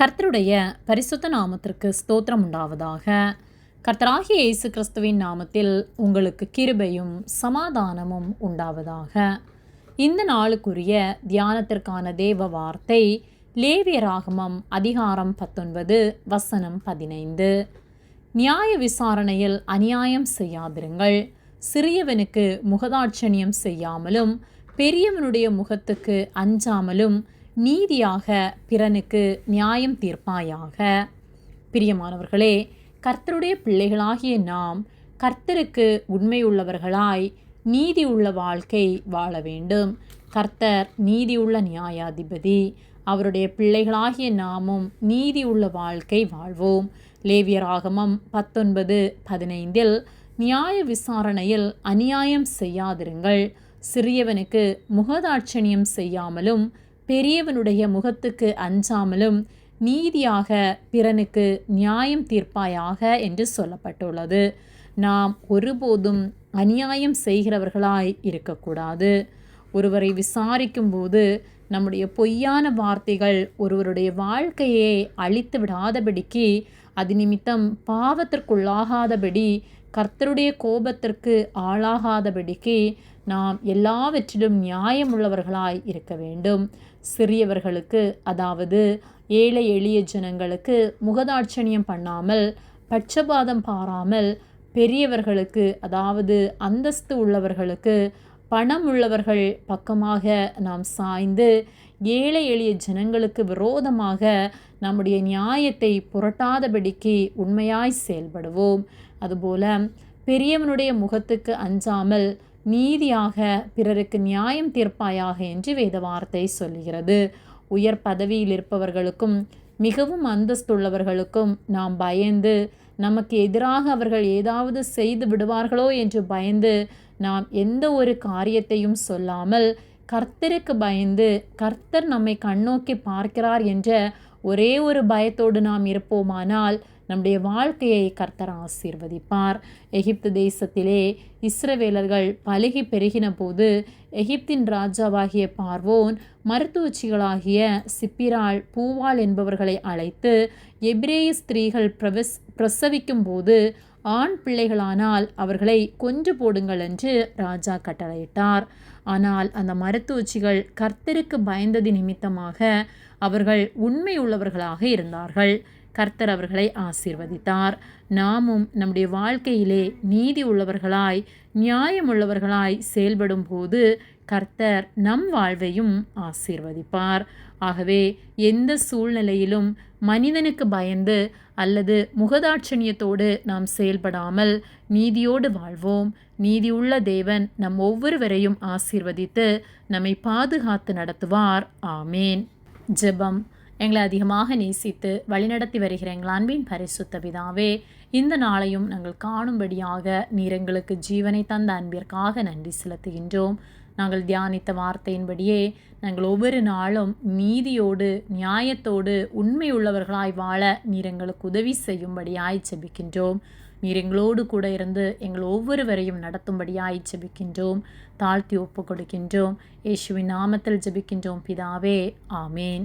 கர்த்தருடைய பரிசுத்த நாமத்திற்கு ஸ்தோத்திரம் உண்டாவதாக. கர்த்தராகிய இயேசு கிறிஸ்துவின் நாமத்தில் உங்களுக்கு கிருபையும் சமாதானமும் உண்டாவதாக. இந்த நாளுக்குரிய தியானத்திற்கான தேவ வார்த்தை லேவியராகமம் அதிகாரம் பத்தொன்பது வசனம் பதினைந்து. நியாய விசாரணையில் அநியாயம் செய்யாதிருங்கள். சிறியவனுக்கு முகதாட்சணியம் செய்யாமலும் பெரியவனுடைய முகத்துக்கு அஞ்சாமலும் நீதியாக பிறனுக்கு நியாயம் தீர்ப்பாயாக. பிரியமானவர்களே கர்த்தருடைய பிள்ளைகளாகிய நாம் கர்த்தருக்கு உண்மையுள்ளவர்களாய் நீதி உள்ள வாழ்க்கை வாழ வேண்டும். கர்த்தர் நீதியுள்ள நியாயாதிபதி. அவருடைய பிள்ளைகளாகிய நாமும் நீதி உள்ள வாழ்க்கை வாழ்வோம். லேவியராகமம் பத்தொன்பது பதினைந்தில் நியாய விசாரணையில் அநியாயம் செய்யாதிருங்கள். சிறியவனுக்கு முகதாட்சணியம் செய்யாமலும் பெரியவனுடைய முகத்துக்கு அஞ்சாமலும் நீதியாக பிறனுக்கு நியாயம் தீர்ப்பாயாக என்று சொல்லப்பட்டுள்ளது. நாம் ஒருபோதும் அநியாயம் செய்கிறவர்களாய் இருக்கக்கூடாது. ஒருவரை விசாரிக்கும்போது நம்முடைய பொய்யான வார்த்தைகள் ஒருவருடைய வாழ்க்கையை அழித்து விடாதபடிக்கு அது நிமித்தம் பாவத்திற்குள்ளாகாதபடி கர்த்தருடைய கோபத்திற்கு ஆளாகாதபடிக்கு நாம் எல்லாவற்றிலும் நியாயமுள்ளவர்களாய் இருக்க வேண்டும். சிறியவர்களுக்கு அதாவது ஏழை எளிய ஜனங்களுக்கு முகதாட்சணியம் பண்ணாமல் பட்சபாதம் பாராமல் பெரியவர்களுக்கு அதாவது அந்தஸ்து உள்ளவர்களுக்கு பணம் உள்ளவர்கள் பக்கமாக நாம் சாய்ந்து ஏழை எளிய ஜனங்களுக்கு விரோதமாக நம்முடைய நியாயத்தை புரட்டாதபடிக்கு உண்மையாய் செயல்படுவோம். அதுபோல பெரியவனுடைய முகத்துக்கு அஞ்சாமல் நீதியாக பிறருக்கு நியாயம் தீர்ப்பாயாக என்று வேத வார்த்தை சொல்கிறது உயர் பதவியில் இருப்பவர்களுக்கும் மிகவும் அந்தஸ்துள்ளவர்களுக்கும் நாம் பயந்து நமக்கு எதிராக அவர்கள் ஏதாவது செய்து விடுவார்களோ என்று பயந்து நாம் எந்த ஒரு காரியத்தையும் சொல்லாமல் கர்த்தருக்கு பயந்து கர்த்தர் நம்மை கண்ணோக்கி பார்க்கிறார் என்ற ஒரே ஒரு பயத்தோடு நாம் இருப்போமானால் நம்முடைய வாழ்க்கையை கர்த்தர் ஆசீர்வதிப்பார். எகிப்து தேசத்திலே இஸ்ரவேலர்கள் பழகி பெருகின போது எகிப்தின் ராஜாவாகிய பார்வோன் மருத்துவச்சிகளாகிய சிப்பிராள் பூவாள் என்பவர்களை அழைத்து எபிரேய ஸ்திரீகள் பிரவஸ் பிரசவிக்கும் போது ஆண் பிள்ளைகளானால் அவர்களை கொன்று போடுங்கள் என்று ராஜா கட்டளையிட்டார். ஆனால் அந்த மருத்துவச்சிகள் கர்த்தருக்கு பயந்தது நிமித்தமாக அவர்கள் உண்மையுள்ளவர்களாக இருந்தார்கள். கர்த்தர் அவர்களை ஆசீர்வதித்தார். நாமும் நம்முடைய வாழ்க்கையிலே நீதி உள்ளவர்களாய் நியாயமுள்ளவர்களாய் செயல்படும் போது கர்த்தர் நம் வாழ்வையும் ஆசீர்வதிப்பார். ஆகவே எந்த சூழ்நிலையிலும் மனிதனுக்கு பயந்து அல்லது முகதாட்சணியத்தோடு நாம் செயல்படாமல் நீதியோடு வாழ்வோம். நீதியுள்ள தேவன் நம் ஒவ்வொருவரையும் ஆசீர்வதித்து நம்மை பாதுகாத்து நடத்துவார். ஆமேன். ஜெபம். எங்களை அதிகமாக நேசித்து வழிநடத்தி வருகிற எங்கள் அன்பின் பரிசுத்த பிதாவே இந்த நாளையும் நாங்கள் காணும்படியாக நீர் எங்களுக்கு ஜீவனை தந்த அன்பிற்காக நன்றி செலுத்துகின்றோம். நாங்கள் தியானித்த வார்த்தையின்படியே நாங்கள் ஒவ்வொரு நாளும் நீதியோடு நியாயத்தோடு உண்மை உள்ளவர்களாய் வாழ நீர் எங்களுக்கு உதவி செய்யும்படியாய் செபிக்கின்றோம் நீர் எங்களோடு கூட இருந்து எங்கள் ஒவ்வொருவரையும் நடத்தும்படியாய் செபிக்கின்றோம் தாழ்த்தி ஒப்பு கொடுக்கின்றோம் இயேசுவின் நாமத்தில் ஜெபிக்கின்றோம் பிதாவே ஆமேன்.